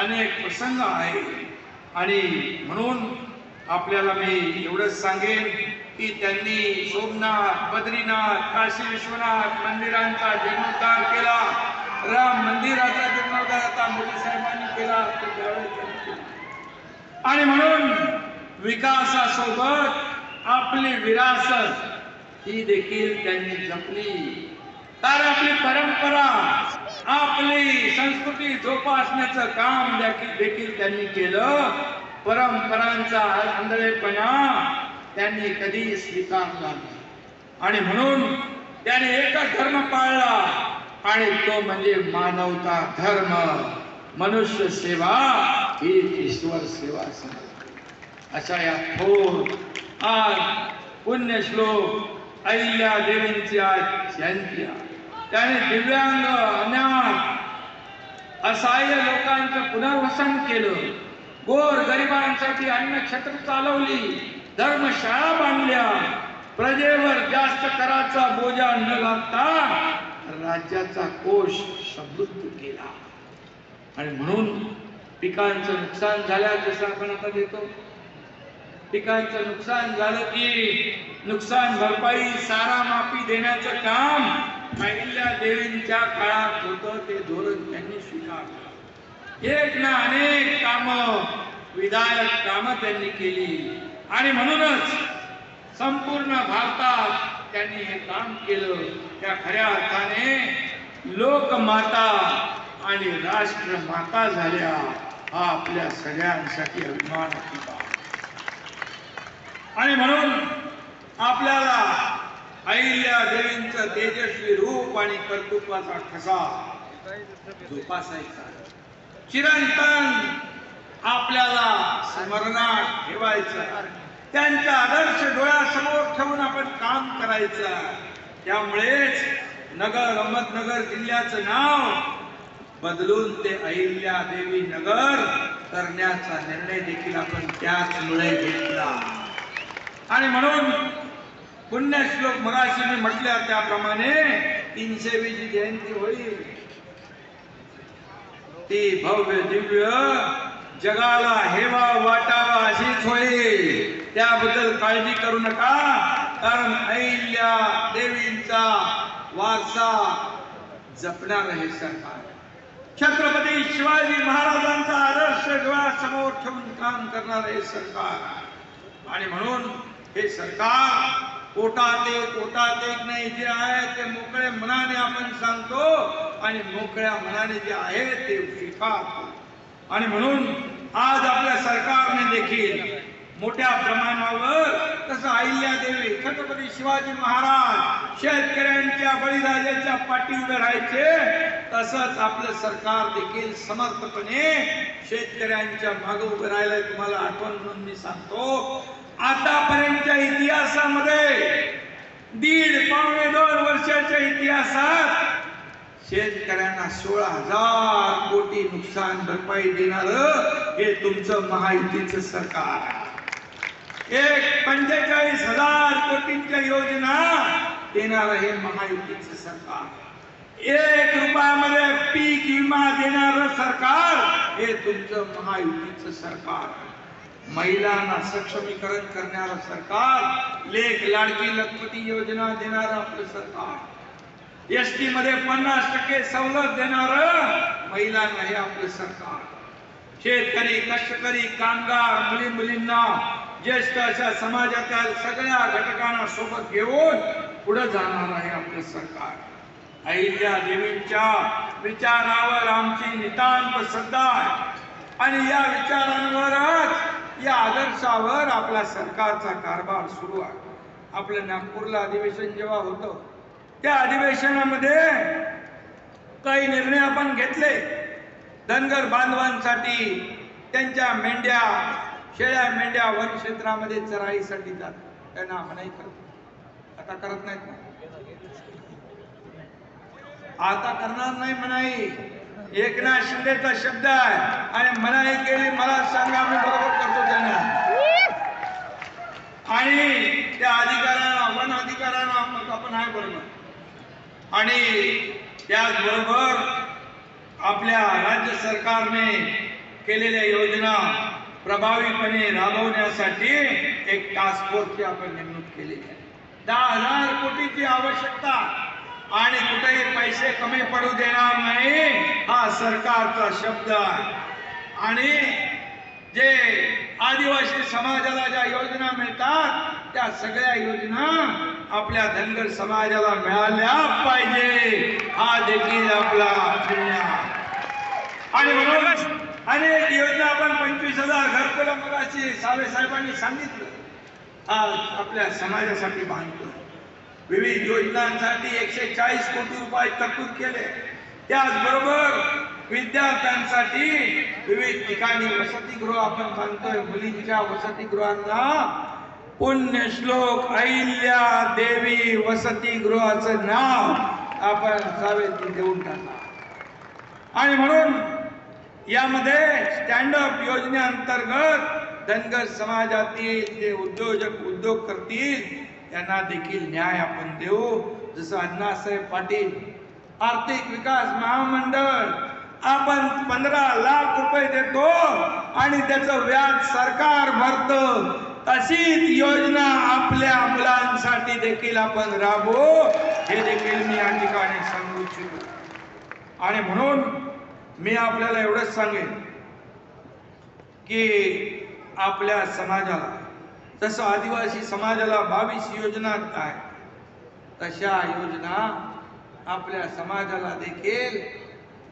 अनेक प्रसंग आहे आणि म्हणून आपल्याला मी एवढंच सांगेन की त्यांनी सोमनाथ बद्रीनाथ काशी विश्वनाथ मंदिरांचा जीर्णोद्धार केला. राम मंदिराचा जीर्णोद्धार आता मोदी साहेबांनी केला केला. आणि म्हणून विकासासोबत आपली विरासत ही देखील त्यांनी जपली. तर आपली परंपरा आपली संस्कृती जोपासण्याचं काम देखील देखील त्यांनी केलं. परंपरांचा आंधळेपणा त्यांनी कधी स्वीकारला नाही. आणि म्हणून त्याने एकच धर्म पाळला आणि तो म्हणजे मानवता धर्म. मनुष्य सेवा ही ईश्वर सेवा अशा या थोर आज पुण्य श्लोक अहिल्या देवींची आज जयंती आहे. त्याने दिव्यांग अनाथ असहाय्य लोकांचं पुनर्वसन केलं. गोर गरिबांसाठी अन्न क्षेत्र चालवली. धर्मशाळा बांधल्या. प्रजेवर जास्त कराचा बोजा न लागता राज्याचा कोश समृद्ध केला. आणि म्हणून पिकांचं नुकसान झाल्या जसं आपण आता देतो. पिकांचं नुकसान झालं की नुकसान भरपाई सारा माफी देण्याचं काम अहिल्या देवींच्या काळात होतं ते धोरण त्यांनी स्वीकारलं. एक ना अनेक काम विधायक काम त्यांनी केली. आणि म्हणूनच संपूर्ण भारतात त्यांनी हे काम केलं. त्या खऱ्या अर्थाने लोकमाता आणि राष्ट्रमाता झाल्या. हा आपल्या सगळ्यांसाठी अभिमान आणि म्हणून आपल्याला अहिल्या देवींचं तेजस्वी रूप आणि कर्तृत्वाचा ठसा जोपासायचा. चिरंतन आपल्याला स्मरणात ठेवायचं. त्यांच्या आदर्श डोळ्यासमोर ठेवून आपण काम करायचं. त्यामुळेच नगर अहमदनगर जिल्ह्याचं नाव बदलून ते अहिल्या देवी नगर करण्याचा निर्णय देखील आपण त्याचमुळे घेतला. आणि म्हणून पुण्यश्लोक मगाशी मी म्हटल्या त्याप्रमाणे तीनशे वीची जयंती होईल. ती भव्य दिव्य जगाला हेवा वाटावा अशीच होईल. त्याबद्दल काळजी करू नका कारण अहिल्या देवींचा वारसा जपणार हे सरकार. छत्रपती शिवाजी महाराजांचा आदर्श डोळ्यासमोर ठेवून काम करणार हे सरकार. आणि म्हणून हे सरकार कोटात एक कोटात एक नाही जे आहे ते मोकळ्या मनाने आपण सांगतो आणि मोकळ्या मनाने जे आहे ते स्वीकारतो. आणि म्हणून आज आपल्या सरकारने देखील मोठ्या प्रमाणावर तसं अहिल्या देवी छत्रपती शिवाजी महाराज शेतकऱ्यांच्या बळीराजाच्या पाठी उभे राहायचे तसंच आपलं सरकार देखील समर्थपणे शेतकऱ्यांच्या मागे उभे राहिलंय तुम्हाला आठवण म्हणून मी सांगतो. आतापर्यंतच्या इतिहासामध्ये दीड पावणे दोन वर्षाच्या इतिहासात शेतकऱ्यांना सोळा हजार कोटी नुकसान भरपाई देणार हे तुमचं महायुतीचं सरकार. एक पंचेचाळीस हजार कोटींच्या योजना देणार हे महायुतीचं सरकार. एक रुपयामध्ये पीक विमा देणार सरकार हे तुमचं महायुतीचं सरकार महिलांना सक्षमीकरण करणारं सरकार लेख लाडकी लखपती योजना देणारं आपलं सरकार. एस टी मध्ये पन्नास टक्के सवलत देणार महिलांना हे आपलं सरकार. शेतकरी कष्टकरी कामगार मुली मुलींना ज्येष्ठ अशा समाजाच्या सगळ्या घटकांना सोबत घेऊन पुढे जाणार आहे आपलं सरकार. अहिल्या देवींच्या विचारावर आमची नितांत श्रद्धा आहे. आणि या विचारांवरच या आदर्शावर आपला सरकारचा कारभार सुरू आहे. आपलं नागपूरला अधिवेशन जेव्हा होतं त्या अधिवेशनामध्ये काही निर्णय आपण घेतले. धनगर बांधवांसाठी त्यांच्या मेंढ्या शेळ्या मेंढ्या वन क्षेत्रामध्ये चराईसाठी जात त्यांना मनाई करत आता करत नाहीत ना? आता करणार नाही मनाई एकनाथ शिंदेचा शब्द आहे. आणि मनाई केली मला सांगा मी बरोबर करतो त्यांना आणि त्या अधिकाऱ्यांना वन अधिकाऱ्यांना मग आपण आहे बरोबर. आणि त्याचबरोबर आपल्या राज्य सरकारने केलेल्या योजना प्रभावीपणे राबवण्यासाठी एक टास्क फोर्सची आपण नेमणूक केलेली आहे. दहा हजार कोटीची आवश्यकता. आणि कुठेही पैसे कमी पडू देणार नाही हा सरकारचा शब्द आहे. आणि जे आदिवासी समाजाला ज्या योजना मिळतात त्या सगळ्या योजना आपल्या धनगर समाजाला मिळाल्या पाहिजे. हा देखील आपला आणि म्हणूनच अनेक योजना आपण पंचवीस हजार घरकुला मुलाची सावे साहेबांनी सांगितलं. आज आपल्या समाजासाठी बांधतो विविध योजनांसाठी एकशे चाळीस कोटी रुपये तरतूद केले. त्याचबरोबर विद्यार्थ्यांसाठी विविध ठिकाणी वसतिगृह आपण सांगतोय. मुलींच्या वसतिगृहांना पुण्यश्लोक अहिल्या देवी वसतिगृहाचं नाव आपण सावेती देऊन टाका आणि म्हणून यामध्ये स्टँडअप योजनेअंतर्गत धनगर समाजातील जे उद्योजक उद्योग करतील त्यांना देखील न्याय आपण देऊ. जसं अण्णासाहेब पाटील आर्थिक विकास महामंडळ आपण पंधरा लाख रुपये देतो आणि त्याचं व्याज सरकार भरतं. तशीच योजना आपल्या मुलांसाठी देखील आपण राबवू. हे देखील मी या ठिकाणी सांगू इच्छितो. आणि म्हणून मी आपल्याला एवढंच सांगेन की आपल्या समाजाला तसं आदिवासी समाजाला बावीस योजना आहे तशा योजना आपल्या समाजाला देखील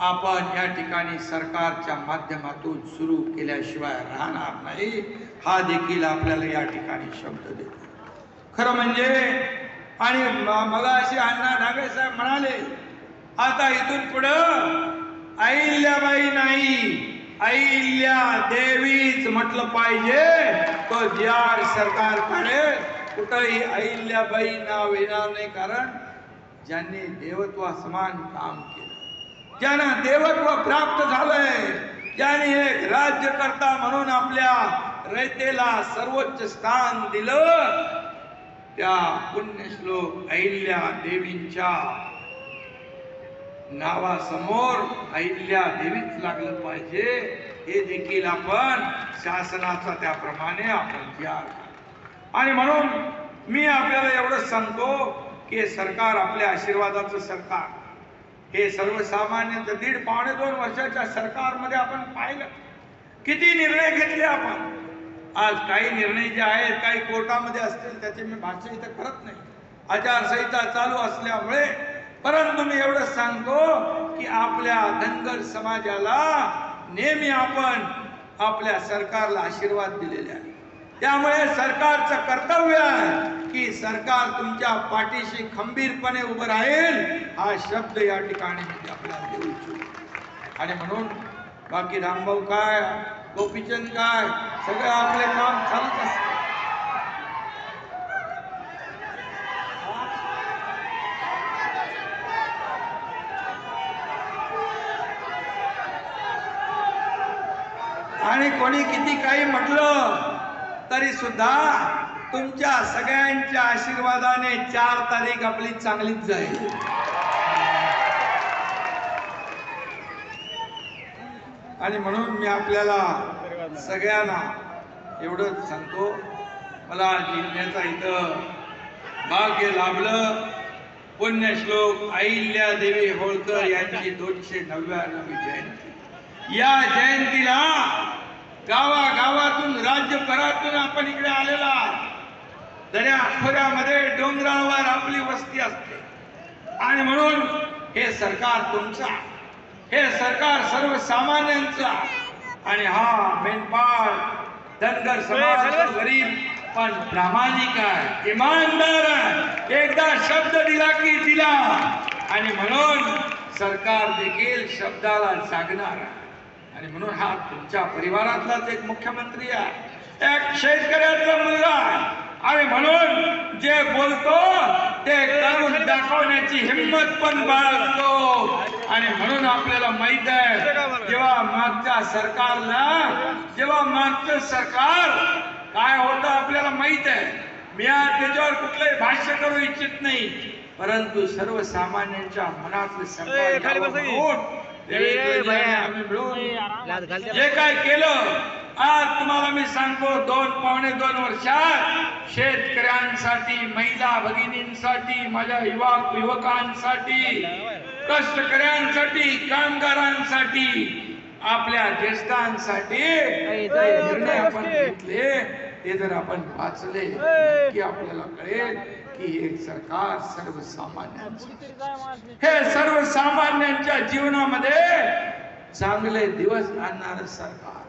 आपण या ठिकाणी सरकारच्या माध्यमातून सुरू केल्याशिवाय राहणार नाही हा देखील आपल्याला या ठिकाणी शब्द देतो. खरं म्हणजे आणि मला असे अण्णा ढागे साहेब म्हणाले आता इथून पुढं अहिल्याबाई नाही अहिल्या देवीच म्हटलं पाहिजे. तो जी आर सरकार काढेल? कुठंही अहिल्याबाई नाव येणार नाही कारण ज्यांनी देवत्व समान काम केलं. ज्यांना देवत्व प्राप्त झालंय ज्यांनी एक राज्यकर्ता म्हणून आपल्या रयतेला सर्वोच्च स्थान दिलं त्या पुण्यश्लोक अहिल्या देवींच्या नावासमोर अहिल्या देवीच लागलं पाहिजे. हे देखील आपण शासनाचा त्याप्रमाणे आपण त्याग आणि म्हणून मी आपल्याला एवढंच सांगतो की हे सरकार आपल्या आशीर्वादाचं सरकार. हे सर्वसामान्यांचं दीड पावणे दोन वर्षाच्या सरकारमध्ये आपण पाहिलं. किती निर्णय घेतले आपण? आज काही निर्णय जे आहेत काही कोर्टामध्ये असतील त्याचे मी भाषण इथं करत नाही. आचारसंहिता चालू असल्यामुळे परंतु मी एवढं सांगतो की आपल्या धनगर समाजाला नेहमी आपण आपल्या सरकारला आशीर्वाद दिलेले आहे. त्यामुळे सरकारचं कर्तव्य आहे की सरकार तुमच्या पाठीशी खंबीरपणे उभं राहील हा शब्द या ठिकाणी मी आपल्याला देऊ इच्छितो. आणि म्हणून बाकी रामभाऊ काय गोपीचंद काय सगळं आपले काम चालूच असतं. आणि कोणी किती काही म्हटलं तरी सुद्धा तुमच्या सगळ्यांच्या आशीर्वादाने चार तारीख आपली चांगलीच जाईल. आणि म्हणून मी आपल्याला सगळ्यांना एवढंच सांगतो मला जिंकण्याचा इथं भाग्य लाभलं. पुण्यश्लोक अहिल्या देवी होळकर यांची दोनशे नव्याण्णवी जयंती. या जयंतीला गावागावातून राज्यभरातून आपण इकडे आलेला आहात. दऱ्या खोऱ्यामध्ये डोंगरावर आपली वस्ती असते आणि म्हणून हे सरकार तुमचं. हे सरकार सर्वसामान्यांचं. आणि हा मेनपाळ धनगर समाज गरीब पण प्रामाणिक आहे इमानदार आहे एकदा शब्द दिला की दिला आणि म्हणून सरकार देखील शब्दाला जागणार आहे आणि म्हणून हा तुमच्या परिवारातलाच एक मुख्यमंत्री आहे. एक शेतकऱ्याचा मुलगा आहे. आणि म्हणून जे बोलतो ते करून दाखवण्याची हिंमत पण बाळगतो. आणि म्हणून आपल्याला माहीत आहे जेव्हा मागच्या सरकारला जेव्हा मागचं सरकार काय होतं आपल्याला माहीत आहे. मी आज त्याच्यावर कुठलंही भाष्य करू इच्छित नाही. परंतु सर्वसामान्यांच्या मनातलं. सरकार जे काय केलं आज तुम्हाला मी सांगतो दोन पावणे दोन वर्षात शेतकऱ्यांसाठी महिला भगिनींसाठी माझ्या युवा युवकांसाठी कष्टकऱ्यांसाठी कामगारांसाठी आपल्या ज्येष्ठांसाठी निर्णय आपण घेतले. ते जर आपण वाचले की आपल्याला कळेल की हे सरकार सर्वसामान्यांचं हे सर्वसामान्यांच्या जीवनामध्ये चांगले दिवस आणणार सरकार.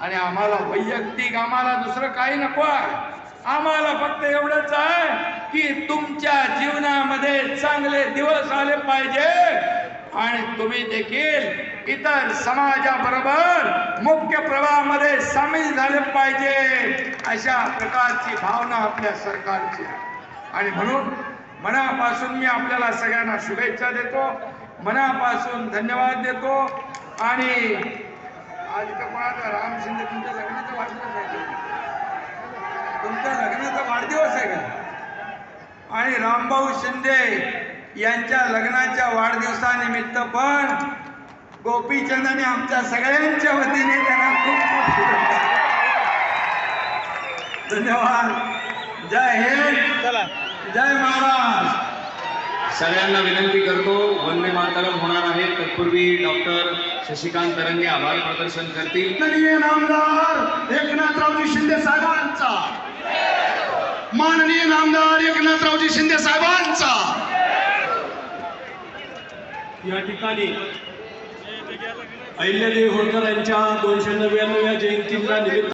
आणि आम्हाला वैयक्तिक आम्हाला दुसरं काही नको आहे. आम्हाला फक्त एवढंच आहे की तुमच्या जीवनामध्ये चांगले दिवस आले पाहिजे. आणि तुम्ही देखील इतर समाजाबरोबर मुख्य प्रवाहामध्ये सामील झाले पाहिजे अशा प्रकारची भावना आपल्या सरकारची आणि म्हणून मनापासून मी आपल्याला सगळ्यांना शुभेच्छा देतो मनापासून धन्यवाद देतो आणि आज इथं कोणाचा राम शिंदे तुमच्या लग्नाचा वाढदिवस आहे तुमच्या लग्नाचा वाढदिवस आहे का? आणि रामभाऊ शिंदे यांच्या लग्नाच्या वाढदिवसानिमित्त पण गोपीचंदाने आमच्या सगळ्यांच्या वतीने त्यांना खूप खूप धन्यवाद. जय हिंद. जय महाराष्ट्र सगळ्यांना विनंती करतो वंदे मातरम होणार आहे. तत्पूर्वी डॉक्टर शशिकांत तरंगे आभार प्रदर्शन करतील. माननीय नामदार एकनाथरावजी शिंदे साहेबांचा. माननीय नामदार एकनाथरावजी शिंदे साहेबांचा. या ठिकाणी अहिल्यादेवी होळकर यांच्या दोनशे नव्याण्णव या जयंतीला निमित्त